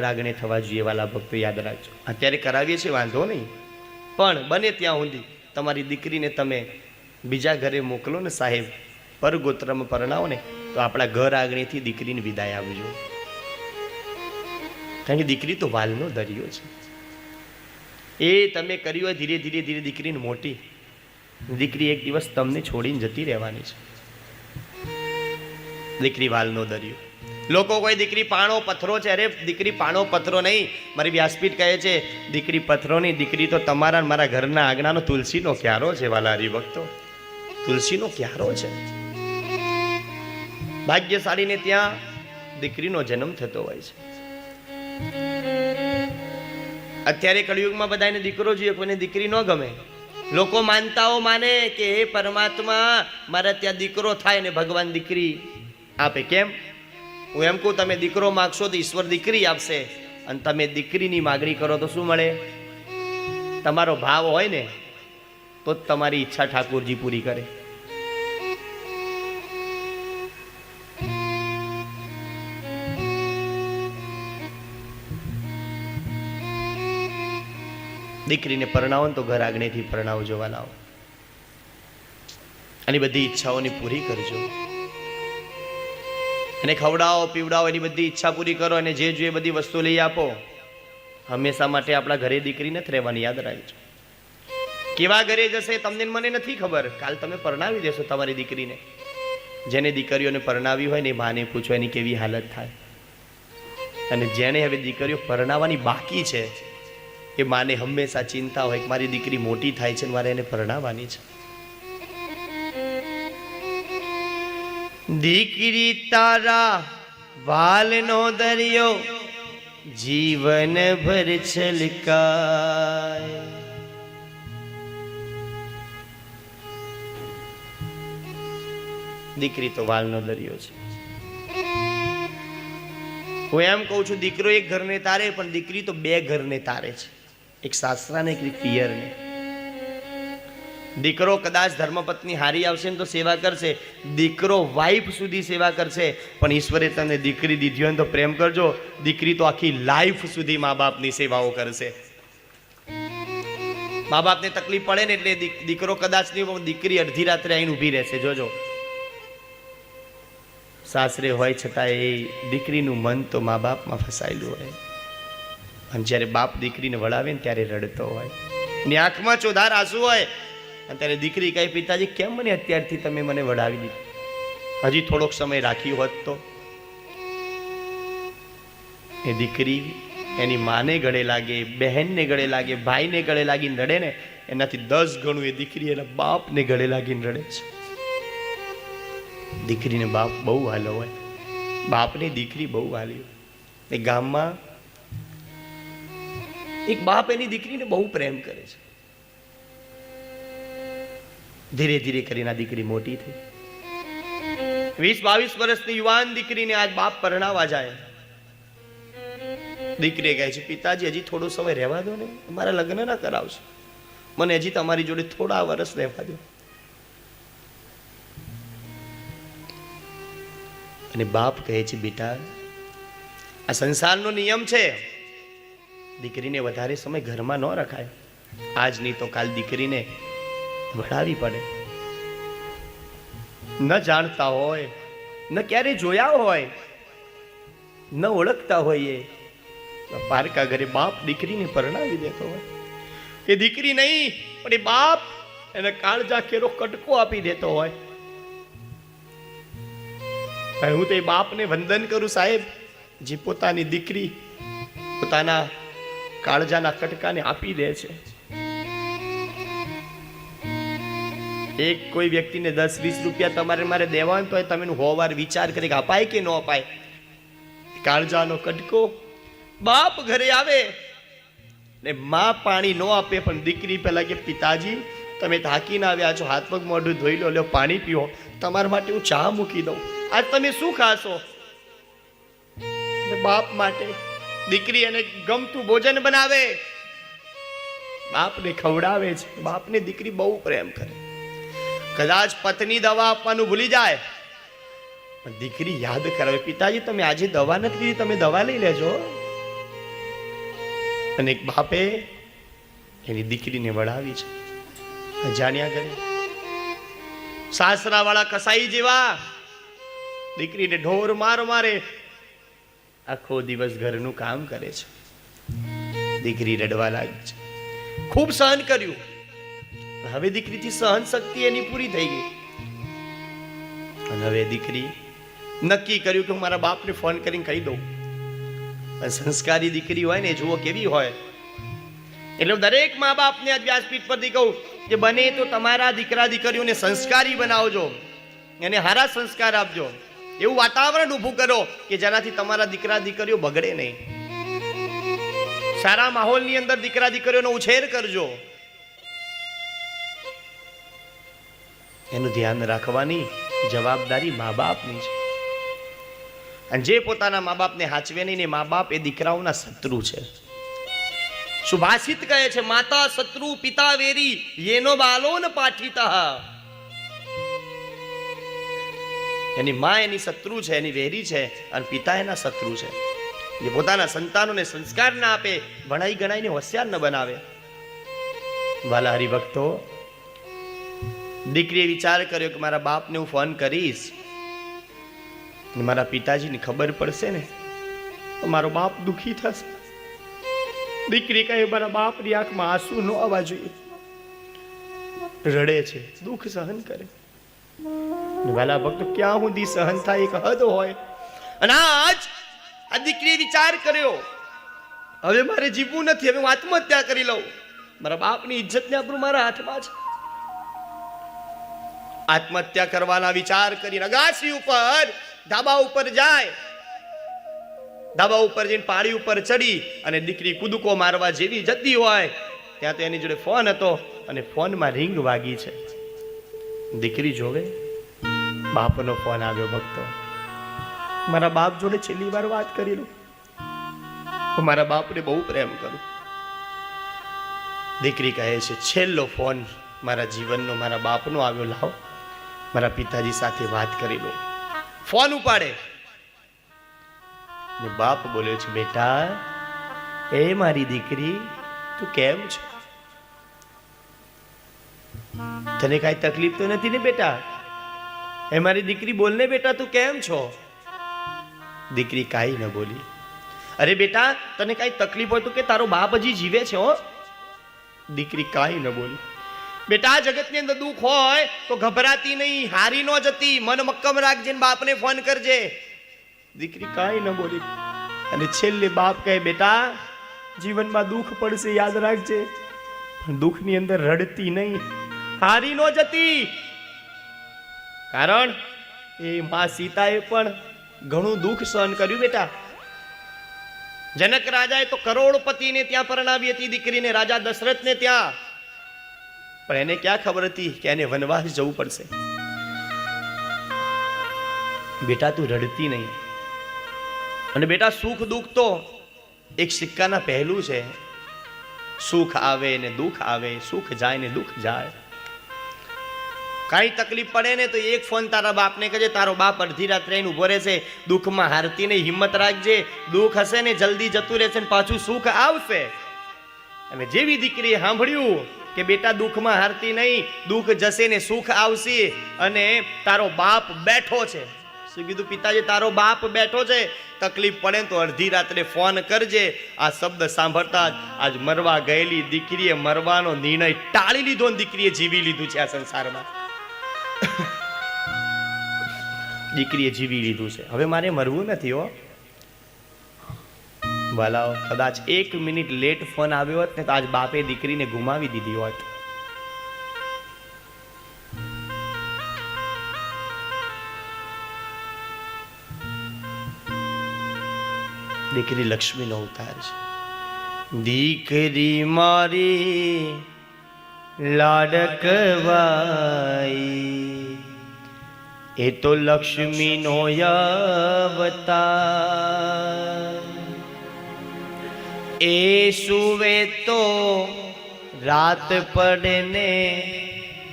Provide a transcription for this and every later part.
રાગણે થવા જોઈએ વાલા ભક્તો યાદ રાખજો. અત્યારે કરાવીએ છીએ, વાંધો નહીં. પણ બને ત્યાં સુધી તમારી દીકરીને તમે બીજા ઘરે મોકલો ને સાહેબ, પરગોત્રમાં પરણાવો ને, તો આપણા ઘર આગળેથી દીકરીને વિદાય આવજો કારણ કે દીકરી તો વાલનો દરિયો છે. એ તમે કર્યું હોય, ધીરે ધીરે ધીરે દીકરીને મોટી. દીકરી એક દિવસ તમને છોડીને જતી રહેવાની છે. દીકરી વાલનો દરિયો. લોકો કોઈ દીકરી પાણો પથરો છે, અરે દીકરી પાણો પથરો નહીં. મારી વ્યાસપીઠ કહે છે, દીકરી પથરો નહીં, દીકરી તો તમારા મારા ઘરના આંગણાનો તુલસીનો ક્યારો છે વાલા હરિભક્તો તુલસીનો ક્યારો છે. ભાગ્યશાળીને ત્યાં દીકરીનો જન્મ થતો હોય છે. અત્યારે કળિયુગમાં બધાને દીકરો જોઈએ, કોઈને દીકરી ન ગમે. લોકો માનતાઓ માને કે, હે પરમાત્મા, મારા ત્યાં દીકરો થાય ને ભગવાન દીકરી આપે. કેમ? હું એમ કહું, તમે દીકરો માગશો તો ઈશ્વર દીકરી આપશે. અને તમે દીકરીની માગણી કરો તો શું મળે? તમારો ભાવ હોય ને, તો જ તમારી ઈચ્છા ઠાકોરજી પૂરી કરે. દીકરીને પરણાવો ને તો ઘર આગળેથી પરણાવજો વાલાઓ. અને બધી ઈચ્છાઓની પૂરી કરજો. અને ખવડાવો, પીવડાવો, એની બધી ઈચ્છા પૂરી કરો અને જે જોઈએ બધી વસ્તુ લઈ આપો. હંમેશા માટે આપણા ઘરે દીકરી નથી રહેવાની, યાદ રાખજો. કેવા ઘરે જશે તમને મને નથી ખબર. કાલ તમે પરણાવી દેશો તમારી દીકરીને. જેને દીકરીઓને પરણાવી હોય ને માને પૂછો એની કેવી હાલત થાય. અને જેણે હવે દીકરીઓ પરણાવવાની બાકી છે, એ માને હંમેશા ચિંતા હોય કે મારી દીકરી મોટી થાય છે મારે એને પરણાવવાની છે. દીકરી તારા વાલનો દરિયો જીવન ભર છલકાય. દીકરી તો વાલનો દરિયો છે. હું એમ કહું છું, દીકરો એક ઘરને તારે, પણ દીકરી તો બે ઘરને તારે છે. એક સાસરાને, એક પિયરને. દીકરો કદાચ ધર્મપત્ની હારી આવશે ને તો સેવા કરશે. દીકરો વાઈફ સુધી સેવા કરશે. પણ ઈશ્વરે તમને દીકરી દીધી હોય તો પ્રેમ કરજો. દીકરી તો આખી લાઈફ સુધી મા બાપની સેવાઓ કરશે. મા બાપને તકલીફ પડે ને એટલે દીકરો કદાચ નહીં પણ દીકરી અડધી રાત્રે આવીને ઊભી રહેશે. જોજો. સાસરે હોય છતાં એ દીકરીનું મન તો મા બાપમાં ફસાયેલું હોય. અને જ્યારે બાપ દીકરીને વળાવે ને ત્યારે રડતો હોય. ને આંખમાં ચોધાર આંસુ હોય. ત્યારે દીકરી કહે, પિતાજી, કેમ મને અત્યારથી તમે મને વડાવી દીધી? હજી થોડોક સમય રાખ્યો હોત તો? એ દીકરી એની માને ગળે લાગે, બહેનને ગળે લાગે, ભાઈને ગળે લાગીને રડે ને, એનાથી દસ ગણું એ દીકરી એના બાપને ગળે લાગીને રડે છે. દીકરીને બાપ બહુ હાલો હોય. બાપની દીકરી બહુ હાલી હોય. એ ગામમાં એક બાપ એની દીકરીને બહુ પ્રેમ કરે છે. ધીરે ધીરે કરીને આ દીકરી મોટી થઈ. વીસ બાવીસ વર્ષની યુવાન દીકરીને આજ બાપ પરણાવવા જાય. દીકરી કહે છે, પિતાજી, હજી થોડો સમય રહેવા દો ને. મારા લગ્ન ના કરાવશો. મને હજી તમારી જોડે થોડા વર્ષ રહેવા દો. અને બાપ કહે છે, બેટા, આ સંસારનો નિયમ છે. દીકરીને વધારે સમય ઘરમાં ન રખાય. આજ નહીં તો કાલ દીકરીને વડાવી પડે. ન જાણતા હોય, ન ક્યારે જોયા હોય, ન ઓળખતા હોઈએ પારકા ઘરે બાપ દીકરીને પરણાવી દેતો હોય. એ દીકરી નહીં, પણ એ બાપ એને કાળજા કેરો કટકો આપી દેતો હોય. હું તો એ બાપને વંદન કરું સાહેબ, જે પોતાની દીકરી પોતાના કાળજાના કટકાને આપી દે છે. એક કોઈ વ્યક્તિને દસ, વીસ રૂપિયા તમારે મારે દેવા હોય તો તમે હોવાર વિચાર કરી કે અપાય કે ન અપાય? કાળજાનો કટકો, બાપ ઘરે આવે ને માં પાણી ન આપે, પણ દીકરી પેલા કે પિતાજી, તમે થાકીને આવ્યા છો, હાથ પગ મોઢું ધોઈ લો, લ્યો, પાણી પીઓ. તમારા માટે હું ચા મૂકી દઉં. આજ તમે શું ખાશો? બાપ માટે દીકરી એને ગમતું ભોજન બનાવે. બાપને ખવડાવે છે. બાપને દીકરી બહુ પ્રેમ કરે. કદાચ પત્ની દવા આપવાનું ભૂલી જાય. પણ દીકરી યાદ કરાવે. પિતાજી, તમે આજે દવા નથી લીધી તમે દવા લઈ લેજો. અને એક બાપે એની દીકરીને વળાવી છે. અજાણ્યા કરે સાસરા વાળા કસાઈ જેવા. દીકરીને ઢોર માર મારે. આખો દિવસ ઘરનું કામ કરે છે. દીકરી રડવા લાગી છે. ખૂબ સહન કર્યું. હવે દીકરીથી સહન શક્તિ એની પૂરી થઈ ગઈ. અને હવે દીકરી નક્કી કર્યું કે હું મારા બાપને ફોન કરીને કહી દઉં. અને સંસ્કારી દીકરી હોય ને જુઓ કેવી હોય. એટલે દરેક મા બાપને આજ વ્યાસપીઠ પરથી કહું કે બને તો તમારા દીકરા દીકરીઓને સંસ્કારી બનાવજો. એને સારા સંસ્કાર આપજો. એવું વાતાવરણ ઊભું કરો કે જેનાથી તમારા દીકરા દીકરીઓ બગડે નહીં. સારા માહોલની અંદર દીકરા દીકરીઓનો ઉછેર કરજો. એનું ધ્યાન રાખવાની જવાબદારી મા બાપની છે. અને જે પોતાના મા બાપને હાચવે નહીં ને મા બાપ એ દીકરાઓના શત્રુ છે. સુભાષિત કહે છે, માતા શત્રુ પિતા વેરી, યેનો બાલો ન પાઠિતા. એની મા એની શત્રુ છે, એની વેરી છે, અને પિતા એના શત્રુ છે. જે પોતાના સંતાનોને સંસ્કાર ના આપે, ભણાઈ ગણાઈને હોશિયાર ન બનાવે. વાલા હરિભક્તો દીકરીએ વિચાર કર્યો કે મારા બાપને હું ફોન કરીશ. મારા પિતાજીને ખબર પડશે ને, તો મારો બાપ દુખી થશે. દીકરી કહે, મારા બાપની આંખમાં આંસુ ન આવવા જોઈએ. રડે છે, દુઃખ સહન કરે. વાલા ભક્તો, ક્યાં સુધી સહન થાય? એક હદ હોય. અને આજ આ દીકરીએ વિચાર કર્યો, હવે મારે જીવવું નથી, હવે હું આત્મહત્યા કરી લઉં. મારા બાપની ઇજ્જતને આપણું મારા હાથમાં છે. આત્મહત્યા કરવાના વિચાર કરીને અગાસી ઉપર ધાબા ઉપર જાય. ધાબા ઉપર જઈને પાળી ઉપર ચડી અને દીકરી કૂદકો મારવા જેવી જતી હોય, ત્યાં તો એની જોડે ફોન હતો અને ફોનમાં રિંગ વાગી છે. દીકરી જોવે, બાપનો ફોન આવ્યો ભક્તો. મારા બાપ જોડે છેલ્લી વાર વાત કરી લો. મારા બાપને બહુ પ્રેમ કરું. દીકરી કહે છે, છેલ્લો ફોન મારા જીવનનો, મારા બાપનો આવ્યો લાવ. મારા પિતાજી સાથે વાત કરી લો. ફોન ઉપાડે. ને બાપ બોલ્યો છે, બેટા, એ મારી દીકરી, તું કેમ છે? તને કાંઈ તકલીફ તો નથી ને બેટા? એ મારી દીકરી બોલને બેટા, તું કેમ છો? દીકરી કાંઈ ન બોલી. અરે બેટા, તને કાંઈ તકલીફ હોય તો કે તારો બાપ હજી જીવે છે, હો. દીકરી કાંઈ ન બોલી. બેટા, જગતની અંદર દુઃખ હોય તો ગભરાતી નહીં, હારી ન જતી. મન મક્કમ રાખજે બાપને ફોન કરજે. દીકરી કાંઈ ન બોલી. અને છેલ્લે બાપ કહે, બેટા, જીવનમાં દુઃખ પડશે, યાદ રાખજે. પણ દુઃખની અંદર રડતી નહીં, હારી ન જતી. કારણ એ માં સીતાએ પણ ઘણું દુઃખ સહન કર્યું, બેટા. જનક રાજાએ તો કરોડપતિને ત્યાં પરણાવી હતી, દીકરીને રાજા દશરથને ત્યાં. પણ એને ક્યાં ખબર હતી કે એને વનવાસ જવું પડશે? બેટા, તું રડતી નહીં. અને બેટા, સુખ દુઃખ તો એક સિક્કાના પહેલું છે. સુખ આવે ને દુઃખ આવે, સુખ જાય ને દુઃખ જાય. કાંઈ તકલીફ પડે ને તો એક ફોન તારા બાપને કહેજે તારો બાપ અડધી રાત્રે ઊભો રહેશે. દુઃખમાં હારતી નહીં, હિંમત રાખજે. દુઃખ હશે ને જલ્દી જતું રહેશે ને પાછું સુખ આવશે. અને જેવી દીકરીએ સાંભળ્યું કે બેટા દુઃખમાં હારતી નહીં, દુઃખ જશે ને સુખ આવશે. અને તારો બાપ બેઠો છે. શું કીધું પિતાજી? તારો બાપ બેઠો છે. તકલીફ પડે તો અડધી રાત્રે ફોન કરજે. આ શબ્દ સાંભળતા જ આજ મરવા ગયેલી દીકરીએ મરવાનો નિર્ણય ટાળી લીધો ને દીકરીએ જીવી લીધું છે આ સંસારમાં. દીકરીએ જીવી લીધું છે. હવે મારે મરવું નથી હો. વાલાઓ કદાચ એક મિનિટ લેટ ફોન આવ્યો હોત ને તો આજ બાપે દીકરીને ગુમાવી દીધી હોત. દીકરી લક્ષ્મીનો અવતાર છે. દીકરી મારી લાડકવાઈ. એ તો લક્ષ્મીનો અવતાર. એ સુવે તો રાત પડે ને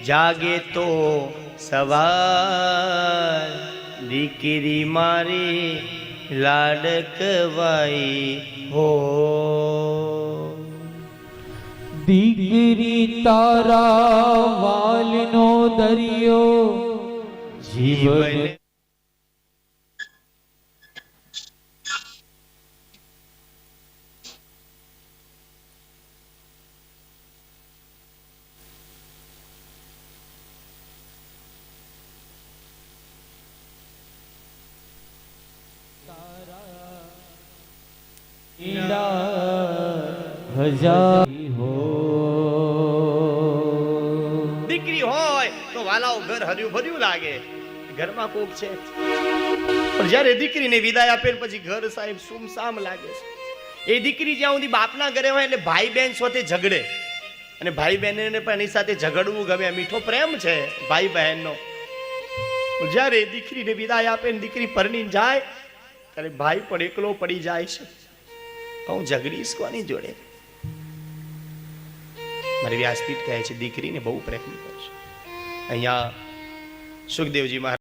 જાગે તો સવાર. દીકરી મારી લાડકવાઈ હો. દીકરી તારા વાલનો દરિયો જીવન હજાર દીકરી હોય તો વાલાઓ ઘર હર્યું ભર્યું લાગે. ઘરમાં કોક છે. પણ જ્યારે દીકરીને વિદાય આપે પછી ઘર સાહેબ સુમસામ લાગે છે. એ દીકરી જ્યાં સુધી બાપના ઘરે હોય એટલે ભાઈ બહેન સાથે ઝઘડે. અને ભાઈ બહેનને પણ એની સાથે ઝઘડવું ગમે મીઠો પ્રેમ છે ભાઈ બહેનનો જ્યારે દીકરીને વિદાય આપે ને દીકરી પરણીને જાય, ત્યારે ભાઈ પણ એકલો પડી જાય છે. હું ઝઘડીશ કોની જોડે? મારી વ્યાસપીઠ કહે છે, દીકરીને બહુ પ્રેમ કરશે. અહીંયા સુખદેવજી મહારાજ